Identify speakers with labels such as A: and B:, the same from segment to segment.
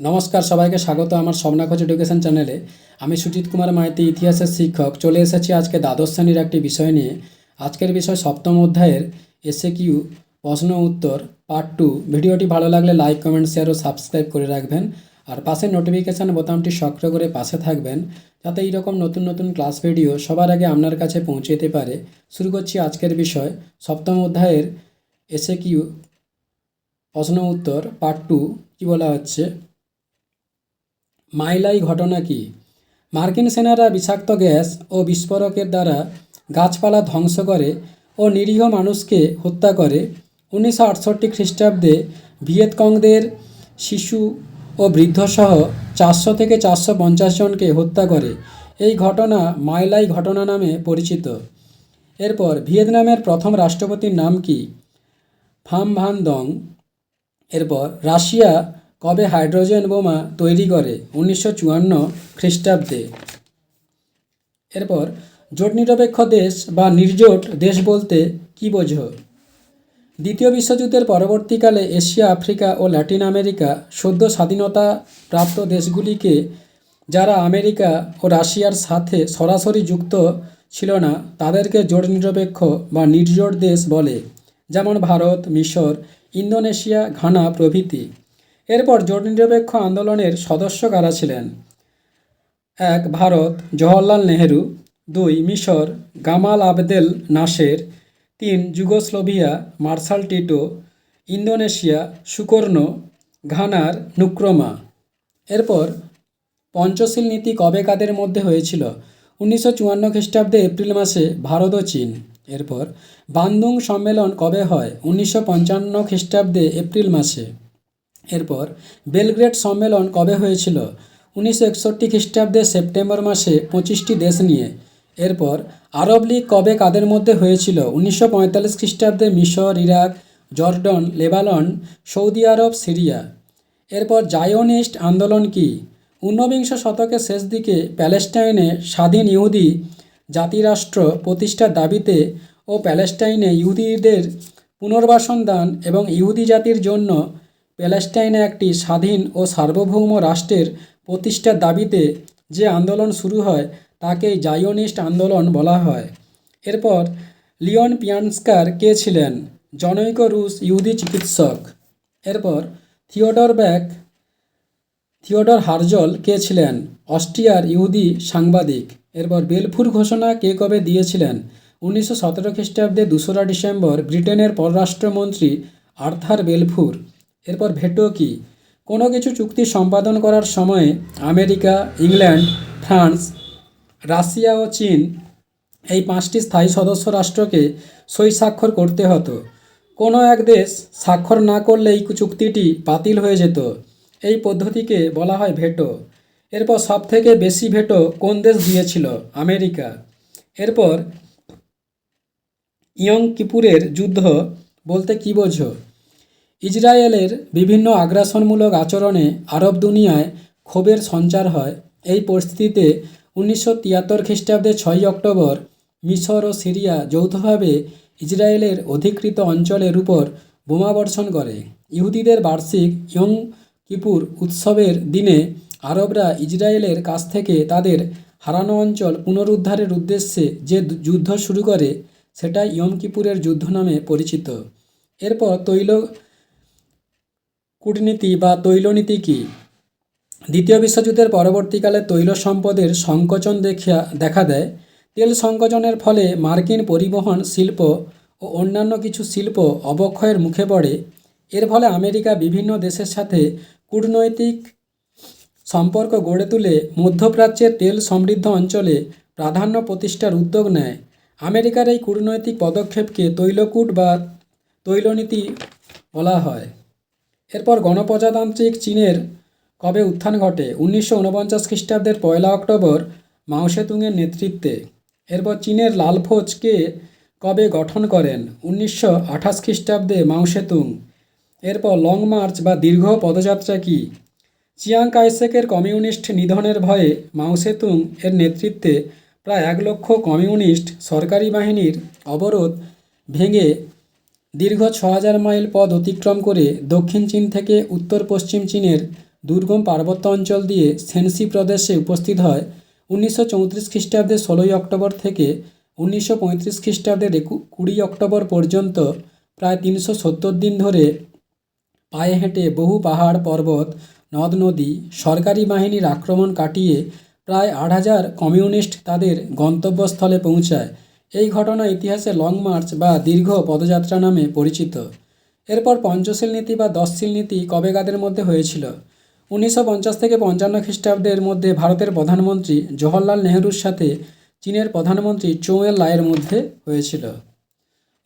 A: নমস্কার, সবাইকে স্বাগত আমার স্বপ্নাখোঁজ এডুকেশন চ্যানেলে। আমি সুজিত কুমার মাইতি, ইতিহাসের শিক্ষক। চলে এসেছি আজকে দ্বাদশ শ্রেণির একটি বিষয় নিয়ে। আজকের বিষয় সপ্তম অধ্যায়ের এসে কিউ প্রশ্ন উত্তর পার্ট টু। ভিডিওটি ভালো লাগলে লাইক, কমেন্ট, শেয়ার ও সাবস্ক্রাইব করে রাখবেন। আর পাশে নোটিফিকেশান বোতামটি সক্রিয় করে পাশে থাকবেন, যাতে এইরকম নতুন নতুন ক্লাস ভিডিও সবার আগে আপনার কাছে পৌঁছে যেতে পারে। শুরু করছি আজকের বিষয়, সপ্তম অধ্যায়ের এসে কিউ প্রশ্ন উত্তর পার্ট টু। কী বলা হচ্ছে? মাইলাই ঘটনা কি? মার্কিন সেনারা বিষাক্ত গ্যাস ও বিস্ফোরকের দ্বারা গাছপালা ধ্বংস করে ও নিরীহ মানুষকে হত্যা করে উনিশশো আটষট্টি খ্রিস্টাব্দে ভিয়েতকংদের শিশু ও বৃদ্ধসহ চারশো থেকে চারশো পঞ্চাশ জনকে হত্যা করে। এই ঘটনা মাইলাই ঘটনা নামে পরিচিত। এরপর ভিয়েতনামের প্রথম রাষ্ট্রপতির নাম কি? ফাম ভান দং। এরপর রাশিয়া কবে হাইড্রোজেন বোমা তৈরি করে? উনিশশো চুয়ান্ন খ্রিস্টাব্দে। এরপর জোট নিরপেক্ষ দেশ বা নির্জোট দেশ বলতে কি বোঝো? দ্বিতীয় বিশ্বযুদ্ধের পরবর্তীকালে এশিয়া, আফ্রিকা ও ল্যাটিন আমেরিকা সদ্য স্বাধীনতা প্রাপ্ত দেশগুলিকে, যারা আমেরিকা ও রাশিয়ার সাথে সরাসরি যুক্ত ছিল না, তাদেরকে জোট নিরপেক্ষ বা নির্জোট দেশ বলে। যেমন ভারত, মিশর, ইন্দোনেশিয়া, ঘানা প্রভৃতি। এরপর জোট নিরপেক্ষ আন্দোলনের সদস্য কারা ছিলেন? এক, ভারত জওহরলাল নেহেরু। দুই, মিশর, গামাল আবদেল নাসের। তিন, Yugoslavia, Marshal Tito, Indonesia, Sukarno, ঘানার, Nkrumah. এরপর পঞ্চশীল নীতি কবে কাদের মধ্যে হয়েছিল? উনিশশো চুয়ান্ন খ্রিস্টাব্দে এপ্রিল মাসে ভারত ও চীন। এরপর বান্দুং সম্মেলন কবে হয়? উনিশশো পঞ্চান্ন খ্রিস্টাব্দে এপ্রিল মাসে। এরপর বেলগ্রেড সম্মেলন কবে হয়েছিল? উনিশশো একষট্টি খ্রিস্টাব্দে সেপ্টেম্বর মাসে পঁচিশটি দেশ নিয়ে। এরপর আরব লীগ কবে কাদের মধ্যে হয়েছিল? উনিশশো পঁয়তাল্লিশ খ্রিস্টাব্দে মিশর, Iraq, Jordan, Lebanon, Saudi Arabia, Syria. এরপর জায়োনিস্ট আন্দোলন কি? ঊনবিংশ শতকের শেষ দিকে প্যালেস্টাইনে স্বাধীন ইহুদি জাতিরাষ্ট্র প্রতিষ্ঠার দাবিতে ও প্যালেস্টাইনে ইহুদিদের পুনর্বাসন দান এবং ইহুদি জাতির জন্য প্যালেস্টাইনে একটি স্বাধীন ও সার্বভৌম রাষ্ট্রের প্রতিষ্ঠার দাবিতে যে আন্দোলন শুরু হয় তাকেই জায়োনিস্ট আন্দোলন বলা হয়। এরপর লিওন পিয়ান্সকার কে ছিলেন? জনৈক রুশ ইহুদি চিকিৎসক। এরপর থিওডর ব্যাক, থিওডর হার্জল কে ছিলেন? অস্ট্রিয়ার ইহুদি সাংবাদিক। এরপর বেলফুর ঘোষণা কে কবে দিয়েছিলেন? উনিশশো সতেরো খ্রিস্টাব্দে দোসরা ডিসেম্বর ব্রিটেনের পররাষ্ট্রমন্ত্রী আর্থার বেলফুর। এরপর ভেটো কি? কোনো কিছু চুক্তি সম্পাদন করার সময়ে আমেরিকা, ইংল্যান্ড, ফ্রান্স, রাশিয়া ও চীন এই পাঁচটি স্থায়ী সদস্য রাষ্ট্রকে সই স্বাক্ষর করতে হতো। কোনো এক দেশ স্বাক্ষর না করলে এই চুক্তিটি বাতিল হয়ে যেত। এই পদ্ধতিকে বলা হয় ভেটো এরপর সবথেকে বেশি ভেটো কোন দেশ দিয়েছিল? আমেরিকা। এরপর ইয়ং কিপুরের যুদ্ধ বলতে কী বোঝো? ইসরায়েলের বিভিন্ন আগ্রাসনমূলক আচরণে আরব দুনিয়ায় ক্ষোভের সঞ্চার হয়। এই পরিস্থিতিতে উনিশশো তিয়াত্তর খ্রিস্টাব্দে ছয়ই অক্টোবর মিশর ও সিরিয়া যৌথভাবে ইসরায়েলের অধিকৃত অঞ্চলের উপর বোমাবর্ষণ করে। ইহুদিদের বার্ষিক ইয়ং কিপুর উৎসবের দিনে আরবরা ইসরায়েলের কাছ থেকে তাদের হারানো অঞ্চল পুনরুদ্ধারের উদ্দেশ্যে যে যুদ্ধ শুরু করে সেটা ইয়ম কিপুরের যুদ্ধ নামে পরিচিত। এরপর তৈল কূটনীতি বা তৈলনীতি কী? দ্বিতীয় বিশ্বযুদ্ধের পরবর্তীকালে তৈল সম্পদের সংকোচন দেখা দেখা দেয়। তেল সংকোচনের ফলে মার্কিন পরিবহন শিল্প ও অন্যান্য কিছু শিল্প অবক্ষয়ের মুখে পড়ে। এর ফলে আমেরিকা বিভিন্ন দেশের সাথে কূটনৈতিক সম্পর্ক গড়ে তুলে মধ্যপ্রাচ্যের তেল সমৃদ্ধ অঞ্চলে প্রাধান্য প্রতিষ্ঠার উদ্যোগ নেয়। আমেরিকার এই কূটনৈতিক পদক্ষেপকে তৈলকূট বা তৈলনীতি বলা হয়। এরপর গণপ্রজাতান্ত্রিক চীনের কবে উত্থান ঘটে? উনিশশো উনপঞ্চাশ খ্রিস্টাব্দের পয়লা অক্টোবর মাওসেতুংয়ের নেতৃত্বে। এরপর চীনের লালফৌজকে কবে গঠন করেন? উনিশশো আঠাশ খ্রিস্টাব্দে মাওসেতুং এরপর লং মার্চ বা দীর্ঘ পদযাত্রা কি? চিয়াং কাইসেকের কমিউনিস্ট নিধনের ভয়ে মাওসেতুং এর নেতৃত্বে প্রায় এক লক্ষ কমিউনিস্ট সরকারি বাহিনীর অবরোধ ভেঙে দীর্ঘ ছ হাজার মাইল পথ অতিক্রম করে দক্ষিণ চীন থেকে উত্তর পশ্চিম চীনের দুর্গম পার্বত্য অঞ্চল দিয়ে সেনসি প্রদেশে উপস্থিত হয়। উনিশশো চৌত্রিশ খ্রিস্টাব্দে ষোলোই অক্টোবর থেকে উনিশশো পঁয়ত্রিশ খ্রিস্টাব্দের কুড়ি অক্টোবর পর্যন্ত প্রায় তিনশো সত্তর দিন ধরে পায়ে হেঁটে বহু পাহাড়, পর্বত, নদ, নদী, সরকারি বাহিনীর আক্রমণ কাটিয়ে প্রায় আট হাজার কমিউনিস্ট তাদের গন্তব্যস্থলে পৌঁছায়। এই ঘটনা ইতিহাসে লং মার্চ বা দীর্ঘ পদযাত্রা নামে পরিচিত। এরপর পঞ্চশীল নীতি বা দশশীল নীতি কবেকাদের মধ্যে হয়েছিল। উনিশশো পঞ্চাশ থেকে পঞ্চান্ন খ্রিস্টাব্দের মধ্যে ভারতের প্রধানমন্ত্রী জওহরলাল নেহরুর সাথে চীনের প্রধানমন্ত্রী চৌ লায়ের মধ্যে হয়েছিল।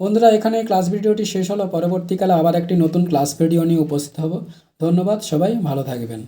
A: বন্ধুরা, এখানে ক্লাস ভিডিওটি শেষ হলো। পরবর্তীকালে আবার একটি নতুন ক্লাস ভিডিও নিয়ে উপস্থিত হব। ধন্যবাদ, সবাই ভালো থাকবেন।